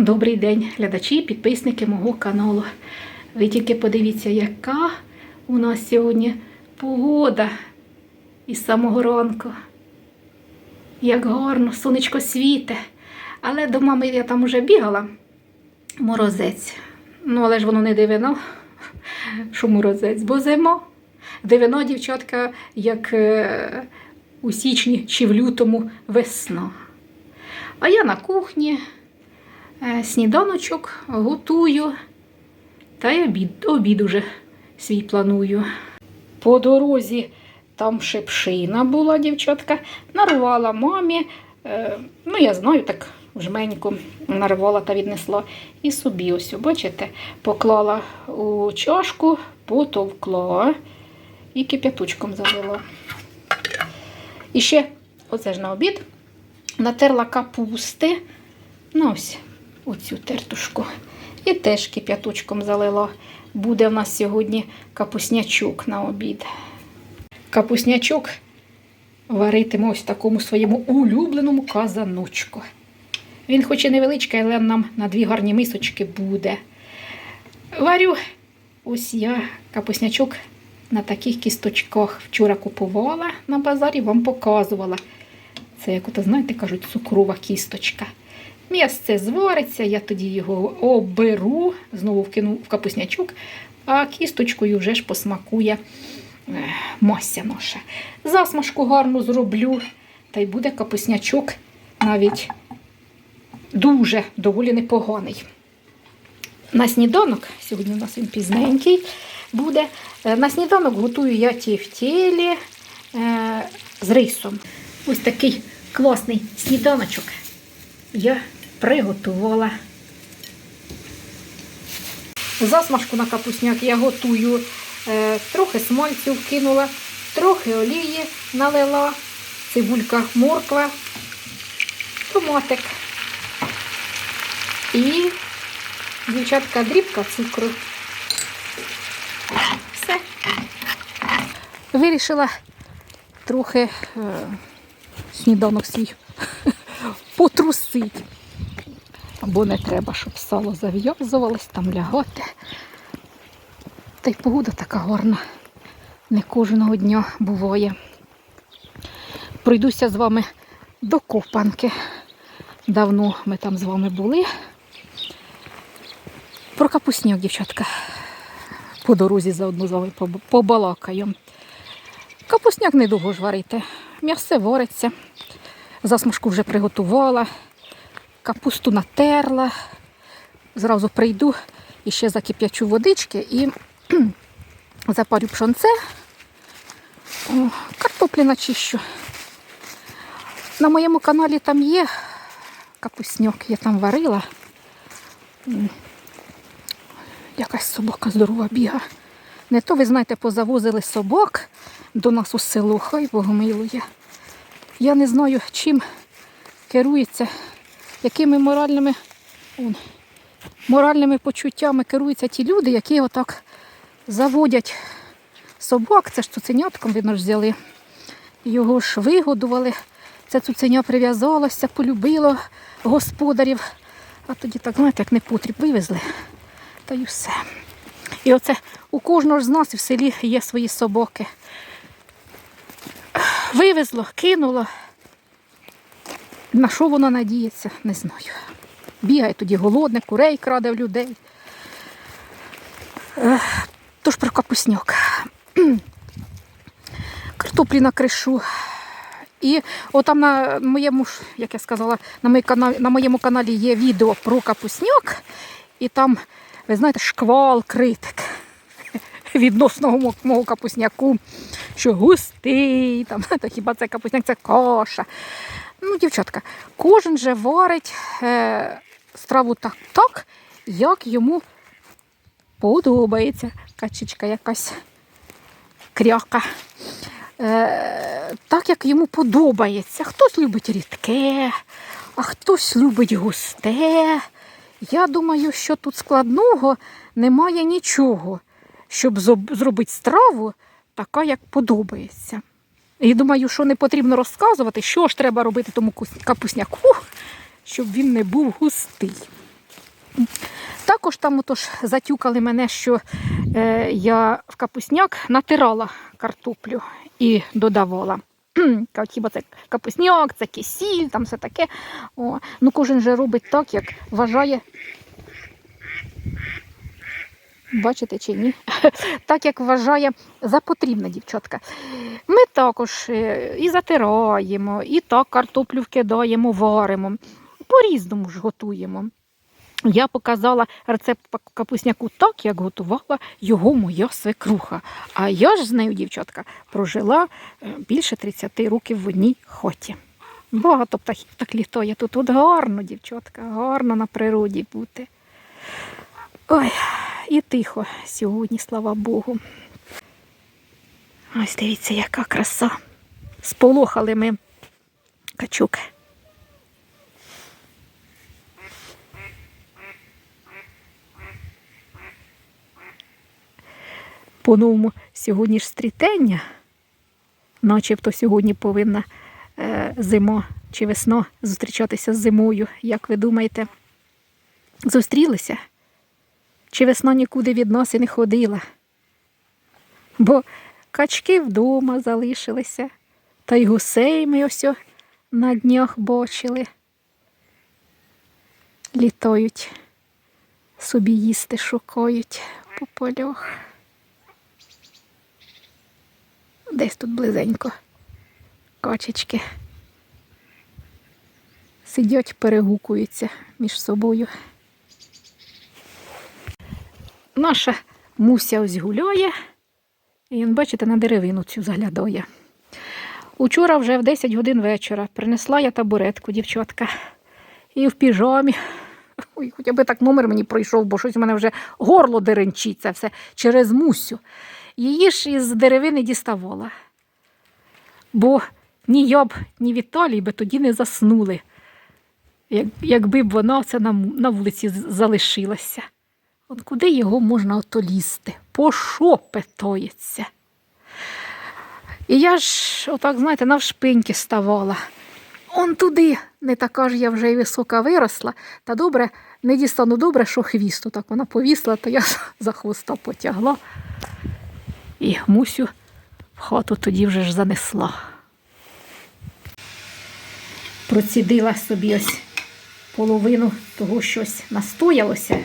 Добрий день, глядачі, підписники мого каналу. Ви тільки подивіться, яка у нас сьогодні погода із самого ранку. Як гарно, сонечко світе. Але до мами я там уже бігала. Морозець. Ну, але ж воно не дивино, що морозець, бо зима. Дивино, дівчатка, як е, у січні чи в лютому весна. А я на кухні сніданочок готую. Та й обід, обід уже свій планую. По дорозі там шепшина була, дівчатка, нарвала мамі. Е, ну, я знаю, так жменьку нарвала та віднесла. І собі ось, бачите, поклала у чашку, потовкла і кип'яточком залила. І ще, оце ж на обід, натерла капусти. Ну, ось оцю тертушку. І теж кип'яточком залила. Буде в нас сьогодні капуснячок на обід. Капуснячок варитиму ось в такому своєму улюбленому казаночку. Він хоч і невеличкий, але нам на дві гарні мисочки буде. Варю ось я капуснячок на таких кісточках вчора купувала на базарі, вам показувала. Це, як ото, знаєте, кажуть, цукрова кісточка. М'ясце звариться, я тоді його оберу, знову вкину в капуснячок, а кісточкою вже ж посмакує е, мася наша. Засмажку гарну зроблю, та й буде капуснячок навіть дуже доволі непоганий. На сніданок, сьогодні у нас він пізненький буде. е, На сніданок готую я тівтєлі е, з рисом. Ось такий класний сніданочок я приготувала. Засмажку на капусняк я готую. Е, трохи смальцю вкинула, трохи олії налила, цибулька, морква, томатик. І дівчатка дрібка цукру. Все. Вирішила трохи е, сніданок свій потрусить. Бо не треба, щоб сало зав'язувалось, там лягати. Та й погода така гарна. Не кожного дня буває. Пройдуся з вами до Копанки. Давно ми там з вами були. Про капусняк, дівчатка. По дорозі заодно з вами побалакаю. Капусняк недовго ж варити. М'ясе вариться. Засмажку вже приготувала, капусту натерла. Зразу прийду і ще закип'ячу водички і запарю пшонце. Картоплі начищу. На моєму каналі там є капусньок, я там варила. Якась собака здорова біга. Не то, ви знаєте, позавозили собак до нас у село, хай Бог милує. Я не знаю, чим керується, якими моральними, он, моральними почуттями керуються ті люди, які отак заводять собак. Це ж цуценятком, видно ж взяли. Його ж вигодували. Це цуценя прив'язалося, полюбило господарів. А тоді так, знаєте, як не потріб, вивезли. Та й все. І оце у кожного з нас в селі є свої собаки. Вивезло, кинуло. На що воно надіється, не знаю. Бігає тоді голодне, курей краде в людей. Тож про капусняк. Картоплі на кришу. І отам на моєму, як я сказала, на, моєму каналі є відео про капусняк. І там, ви знаєте, шквал критик відносно мого капусняку, що густий, там, та хіба це капусняк, це каша. Ну, дівчатка, кожен же варить е, страву так, так, як йому подобається. Качечка якась кряка. Е, так, як йому подобається. Хтось любить рідке, а хтось любить густе. Я думаю, що тут складного немає нічого, щоб зробити страву така, як подобається. І думаю, що не потрібно розказувати, що ж треба робити тому капусняку, щоб він не був густий. Також там отож затюкали мене, що е, я в капусняк натирала картоплю і додавала. Хіба це капусняк, це кисіль, там все таке. О, ну кожен же робить так, як вважає. Бачите чи ні? так, як вважає за потрібне, дівчатка. Ми також е, і затираємо, і так картоплю вкидаємо, варимо. По-різному ж готуємо. Я показала рецепт капусняку так, як готувала його моя свекруха. А я ж з нею, дівчатка, прожила е, більше 30 років в одній хоті. Багато птахів так літає тут. От гарно, дівчатка, гарно на природі бути. Ой, і тихо сьогодні, слава Богу. Ось дивіться, яка краса. Сполохали ми качук. По-новому сьогодні ж стрітення, начебто сьогодні повинна е, зима чи весна зустрічатися з зимою. Як ви думаєте, зустрілися? Чи весна нікуди від нас і не ходила? Бо качки вдома залишилися, та й гусей ми ось на днях бачили. Літають, собі їсти шукають по полях. Десь тут близенько качечки. Сидять, перегукуються між собою. Наша муся ось гуляє, і бачите, на деревину цю заглядає. Учора вже в 10 годин вечора принесла я табуретку, дівчатка, і в піжамі. Ой, хоча б так номер мені пройшов, бо щось у мене вже горло деренчить, це все через мусю. Її ж із деревини діставала. Бо ні я б, ні Віталій би тоді не заснули, якби б вона це на вулиці залишилася. От куди його можна ото лізти? По що питається? І я ж, отак, знаєте, навшпиньки ставала. Он туди, не така ж я вже й висока виросла, та добре, не дістану добре, що хвіст. Так вона повісла, то я за хвоста потягла. І мусю в хату тоді вже ж занесла. Процідила собі ось половину того щось настоялося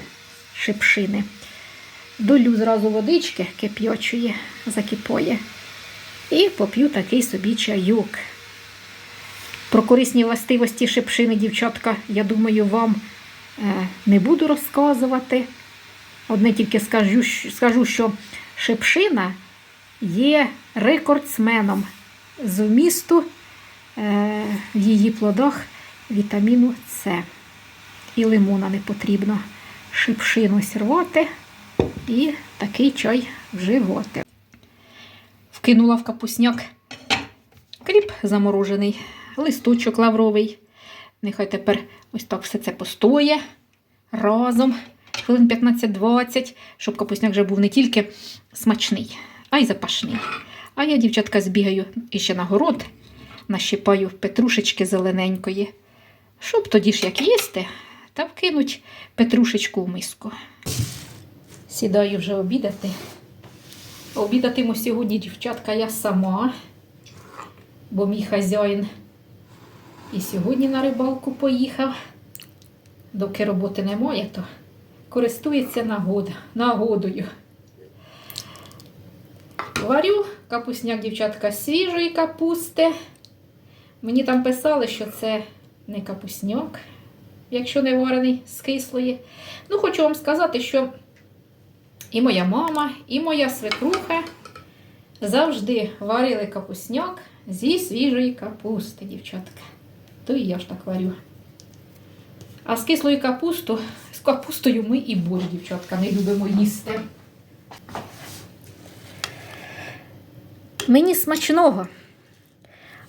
шипшини. Долю зразу водички кип'ячої, закипоє. І поп'ю такий собі чайок. Про корисні властивості шипшини, дівчатка, я думаю, вам е, не буду розказувати. Одне тільки скажу, скажу, що шипшина є рекордсменом з вмісту е, в її плодах вітаміну С. І лимона не потрібно. Шипшину ось рвати і такий чай вживати. Вкинула в капусняк кріп заморожений, листочок лавровий. Нехай тепер ось так все це постоє разом, хвилин 15-20, щоб капусняк вже був не тільки смачний, а й запашний. А я, дівчатка, збігаю іще на город, нащипаю петрушечки зелененької, щоб тоді ж як їсти, та вкинуть петрушечку в миску. Сідаю вже обідати. Обідатиму сьогодні, дівчатка, я сама, бо мій хазяїн і сьогодні на рибалку поїхав. Доки роботи немає, то користується нагода, нагодою. Варю капусняк, дівчатка, свіжої капусти. Мені там писали, що це не капусняк, якщо не варений з кислої. Ну, хочу вам сказати, що і моя мама, і моя свекруха завжди варили капусняк зі свіжої капусти, дівчатка. То і я ж так варю. А з кислою капусту, з капустою ми і борщ, дівчатка, не любимо їсти. Мені смачного.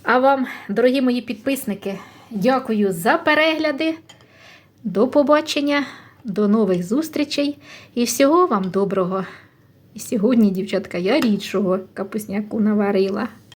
А вам, дорогі мої підписники, дякую за перегляди. До побачення, до нових зустрічей і всього вам доброго. І сьогодні, дівчатка, я рідшого капусняку наварила.